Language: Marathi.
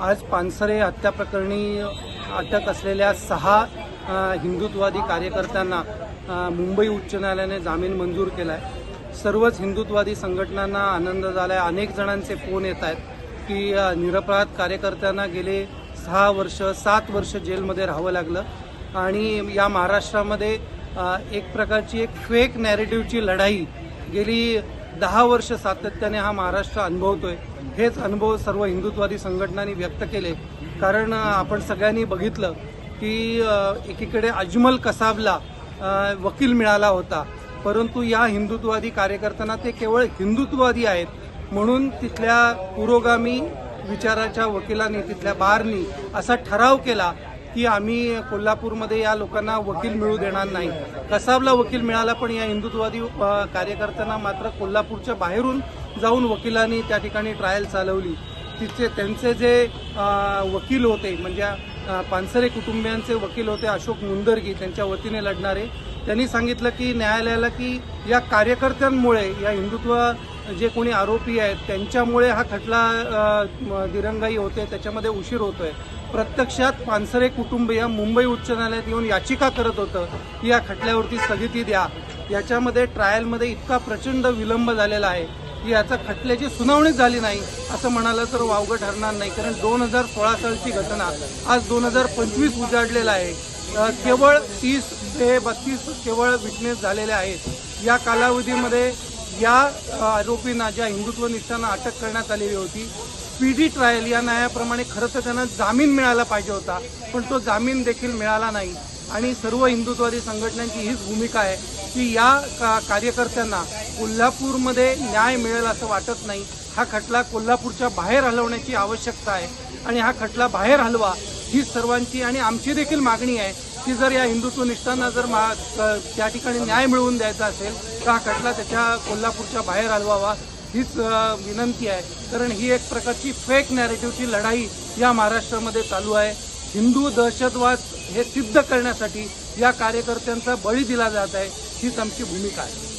आज पानसरे हत्या प्रकरणी अटक असलेल्या सहा हिंदुत्ववादी कार्यकर्त्यांना मुंबई उच्च न्यायालयाने जामीन मंजूर केला आहे सर्वच हिंदुत्ववादी संघटनांना आनंद झाला आहे अनेक जणांचे फोन येत आहेत की निरपराध कार्यकर्त्यांना गेले सहा वर्ष सात वर्ष जेलमध्ये राहावं लागलं. आणि या महाराष्ट्रामध्ये एक प्रकारची एक फेक नॅरेटिव्हची लढाई गेली दहा वर्ष सातत्याने हा महाराष्ट्र अनुभवतोय. हेच अनुभव सर्व हिंदुत्ववादी संघटनांनी व्यक्त केले. कारण आपण सगळ्यांनी बघितलं की एकीकडे अजमल कसाबला वकील मिळाला होता. परंतु या हिंदुत्ववादी कार्यकर्त्यांना ते केवळ हिंदुत्ववादी आहेत. म्हणून तिथल्या पुरोगामी विचाराच्या वकिलांनी तिथल्या बारनी असा ठराव केला की आम्ही कोल्हापूरमध्ये या लोकांना वकील मिळू देणार नाही. कसाबला वकील मिळाला पण या हिंदुत्ववादी कार्यकर्त्यांना मात्र कोल्हापूरच्या बाहेरून जाऊन वकिलांनी त्या ठिकाणी ट्रायल चालवली. तिचे त्यांचे जे वकील होते म्हणजे पानसरे कुटुंबियांचे वकील होते अशोक मुंदरगी त्यांच्या वतीने लढणारे त्यांनी सांगितलं की न्यायालयाला की या कार्यकर्त्यांमुळे या हिंदुत्व जे कोणी आरोपी आहेत त्यांच्यामुळे हा खटला दिरंगाई होते त्याच्यामध्ये उशीर होतोय. प्रत्यक्षात पानसरे कुटुंबीय मुंबई उच्च न्यायालयात येऊन याचिका करत होतं की या खटल्यावरती स्थगिती द्या. याच्यामध्ये ट्रायलमध्ये इतका प्रचंड विलंब झालेला आहे की याचा खटल्याची सुनावणीच झाली नाही असं म्हणालं तर वावगं ठरणार नाही. कारण दोन हजार सोळा सालची घटना आज दोन हजार पंचवीस उजाडलेला आहे. केवळ तीस ते बत्तीस केवळ विटनेस झालेले आहेत. या कालावधीमध्ये या आरोपींना ज्या हिंदुत्व निष्ठांना अटक करण्यात आलेली होती स्पीडी ट्रायल या न्यायाप्रमाणे खरं तर त्यांना जामीन मिळाला पाहिजे होता पण तो जामीन देखील मिळाला नाही. आणि सर्व हिंदुत्वादी संघटनांची हीच भूमिका आहे की या का कार्यकर्त्यांना कोल्हापूरमध्ये न्याय मिळेल असं वाटत नाही. हा खटला कोल्हापूरच्या बाहेर हलवण्याची आवश्यकता आहे. आणि हा खटला बाहेर हलवा ही सर्वांची आणि आमची देखील मागणी आहे की जर या हिंदुत्व निष्ठांना जर मा त्या ठिकाणी न्याय मिळवून द्यायचा असेल तर हा खटला त्याच्या कोल्हापूरच्या बाहेर हलवावा हीच विनंती आहे. कारण ही एक प्रकारची फेक नॅरेटिव्हची लढाई या महाराष्ट्रामध्ये चालू आहे. हिंदू दहशतवाद हे सिद्ध करण्यासाठी या कार्यकर्त्यांचा बळी दिला जात आहे हीच आमची भूमिका आहे.